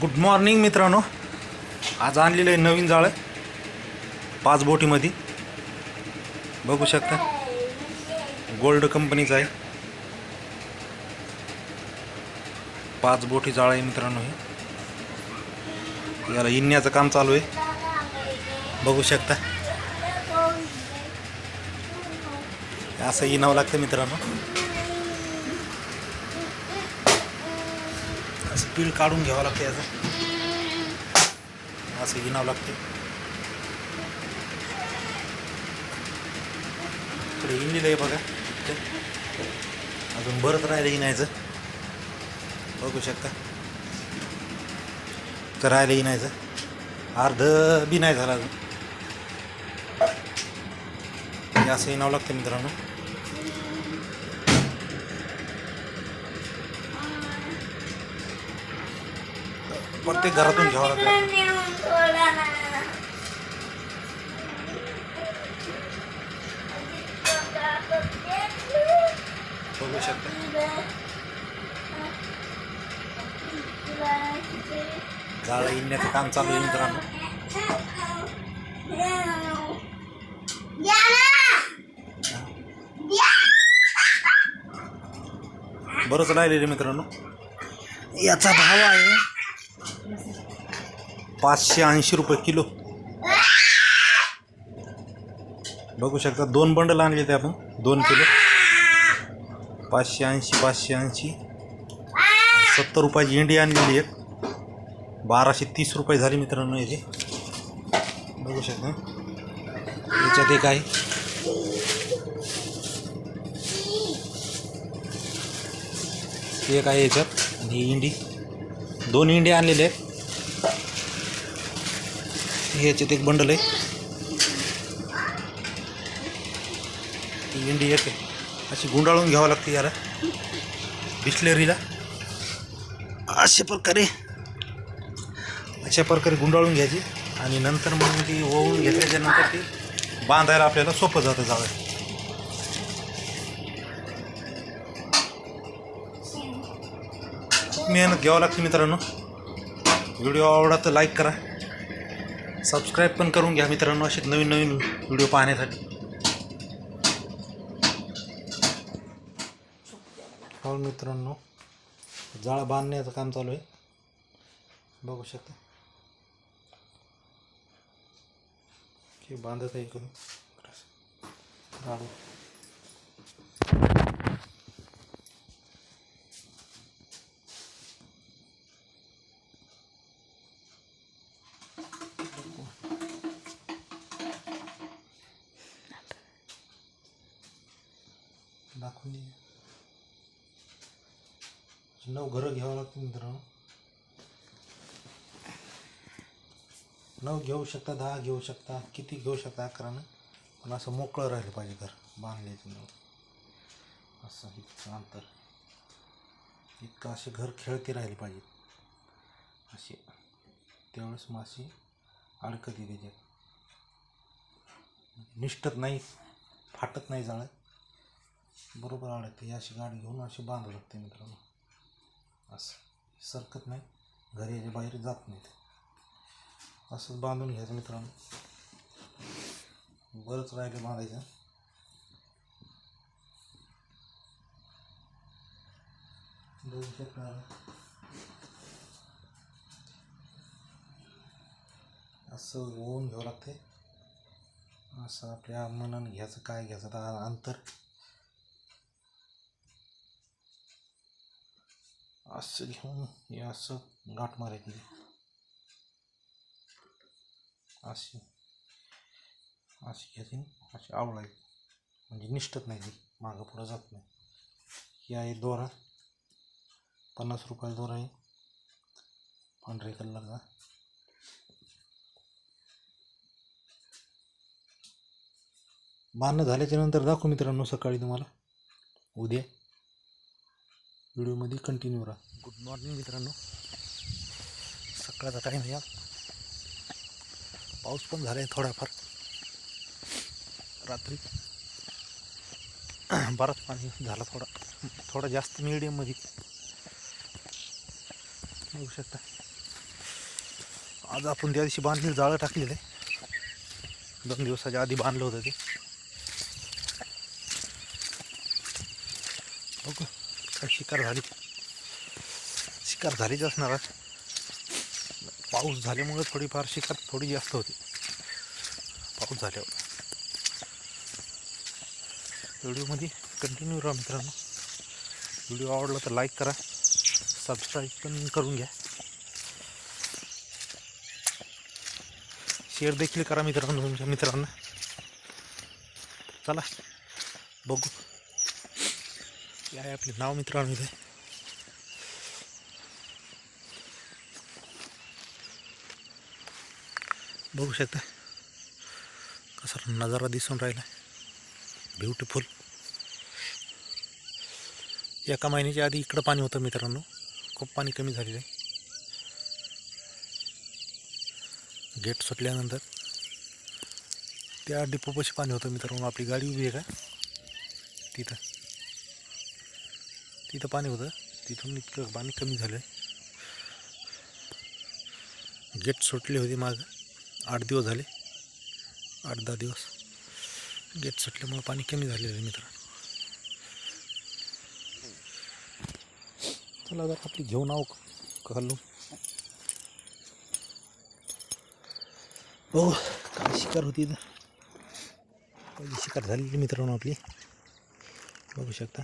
Good morning मित्रांनो. आज आणलेलं आहे नवीन जाळं. पाच बोटीमध्ये. बघू शकता. गोल्ड कंपनीचं आहे. पाच बोटी जाळं आहे मित्रांनो हे. याला इन्याचं काम चालू आहे. बघू शकता. असं इनावं लागतं मित्रांनो. पील काढून घ्यावं लागतं याचं. असं विनावं लागते. इकडे इंडिलं आहे बघा. ते अजून बरंच राहिलं इनायचं. बघू शकता. तर राहिलं इनायचं. अर्ध बी नाही झालं अजून. असं इनावं लागतं मित्रांनो. प्रत्येक घरातून घ्यावं लागतं बघू शकता. जाळं काम चालू आहे मित्रांनो. बरंच राहिलेलं मित्रांनो. याचा भाव आहे पाचशे ऐंशी रुपये किलो. बघू शकता दोन बंडल आणले ते आपण दोन किलो. पाचशे ऐंशी पाचशे ऐंशी. सत्तर रुपयाची इंडी आणलेली एक. बाराशे तीस रुपये झाले मित्रांनो याची. बघू शकता. याच्यात एक आहे. एक आहे याच्यात आणि ही इंडी. दोन इंडे आणलेले आहेत. याच्यात एक बंडल आहे. ती इंडी एक आहे. अशी गुंडाळून घ्यावं लागते याला. बिस्लेरीला. अशा प्रकारे. अशा प्रकारे गुंडाळून घ्यायची. आणि नंतर मग ती ओवून घेतल्याच्यानंतर ती बांधायला आपल्याला सोपं जातं जावं. मेहनत घ्यावं लागते मित्रांनो. व्हिडिओ आवडला तर लाईक करा. सबस्क्राईब पण करून घ्या मित्रांनो असे नवीन नवीन व्हिडिओ पाहण्यासाठी. हो मित्रांनो जाळं बांधण्याचं काम चालू आहे. बघू शकता. की बांधत आहे इकडून. दाखवून दे नऊ घरं घ्यावं लागतील मित्रांनो. नऊ घेऊ शकता दहा घेऊ शकता किती घेऊ शकता अकरानं पण असं मोकळं राहिलं पाहिजे घर बांधल्याचं नऊ असं इतकं अंतर. इतकं असे घर खेळते राहिले पाहिजे. असे त्यावेळेस माशी अडकते त्याच्यात. निष्ठत नाही फाटत नाही जाळं बरोबर अडकते अशी गाडी घेऊन अशी बांधावं लागते मित्रांनो. असं. सरकत नाही. घरी याच्या बाहेर जात नाहीत. असंच बांधून घ्यायचं मित्रांनो. बरंच राहिलं बांधायचं. बघू शकणार असं ओवून घ्यावं लागते असं आपल्या मनानं घ्यायचं काय घ्यायचं आता अंतर. असं घेऊन हे असं गाठ मारायची अशी अशी घ्यायची अशी आवडायची म्हणजे निष्ठत नाही ती मागं पुढं जात नाही. ही आहे दोरा. पन्नास रुपयाचा दोरा आहे. पांढरे कलरचा बांधणं झाल्याच्यानंतर दाखवू मित्रांनो सकाळी तुम्हाला. उद्या. व्हिडिओमध्ये कंटिन्यू राहा. गुड मॉर्निंग मित्रांनो. सकाळचा टाईम या पाऊस पण झाला आहे थोडाफार. रात्री बराच पाणी झाला थोडा. थोडा जास्त मिडियममध्ये बघू शकता. आज आपण त्या दिवशी बांधलेलं जाळं टाकलेलं आहे. दोन दिवसाच्या आधी बांधलं होतं ते. ओके काय शिकार झाली. शिकार झालीच असणार आज. पाऊस झाल्यामुळे थोडीफार शिकार थोडी जास्त होती. पाऊस झाल्यावर. व्हिडिओमध्ये कंटिन्यू राहा मित्रांनो. व्हिडिओ आवडला तर लाईक करा. सबस्क्राईब पण करून घ्या. शेअर देखील करा मित्रांनो तुमच्या मित्रांना. चला बघू. हे आहे आपले नाव मित्रांनो इथे बघू शकता कसा नजारा दिसून राहिला ब्युटिफुल एका महिन्याच्या आधी इकडं पाणी होतं मित्रांनो खूप पाणी कमी झालेलं आहे गेट सुटल्यानंतर त्या डिपोपाशी पाणी होतं मित्रांनो आपली गाडी उभी आहे का तिथं तिथं पाणी होतं. तिथून इतकं पाणी कमी झालं आहे गेट सुटले होते मागं. आठ दिवस झाले. आठ दहा दिवस. गेट सुटल्यामुळे पाणी कमी झालेलं आहे मित्रांनो. चला जर आपली घेऊन आहो घालून हो काय शिकार होती इथं? पहिली शिकार झालेली मित्रांनो आपली. बघू शकता.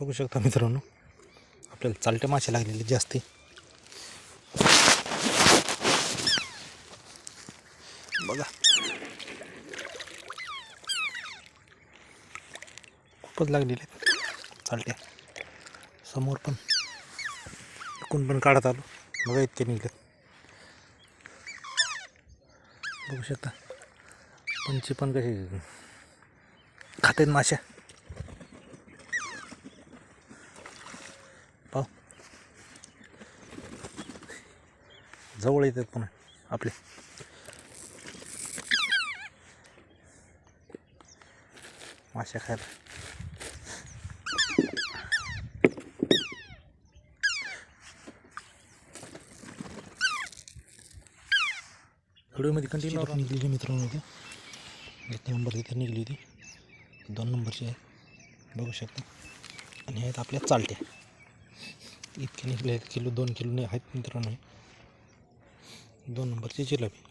बघू शकता मित्रांनो. आपल्याला चालटे मासे लागलेले जास्ती बघा. खूपच लागलेले आहेत. चालटे समोर पण इकडून पण काढत आलो. बघा इतके निघले बघू शकता. पंची पण कशी खात आहेत माश्या? जवळ येतात पुन्हा आपले. माश्या खायला. व्हिडिओमध्ये कंटिन्यू निघलेली मित्रांनो होती एक नंबर तिथे निघली होती. दोन नंबरची आहे. बघू शकता. आणि आहेत आपल्या चालत्या. इतके निघले आहेत किलो दोन किलो आहेत मित्रांनो. दोन नंबरची जिलेबी.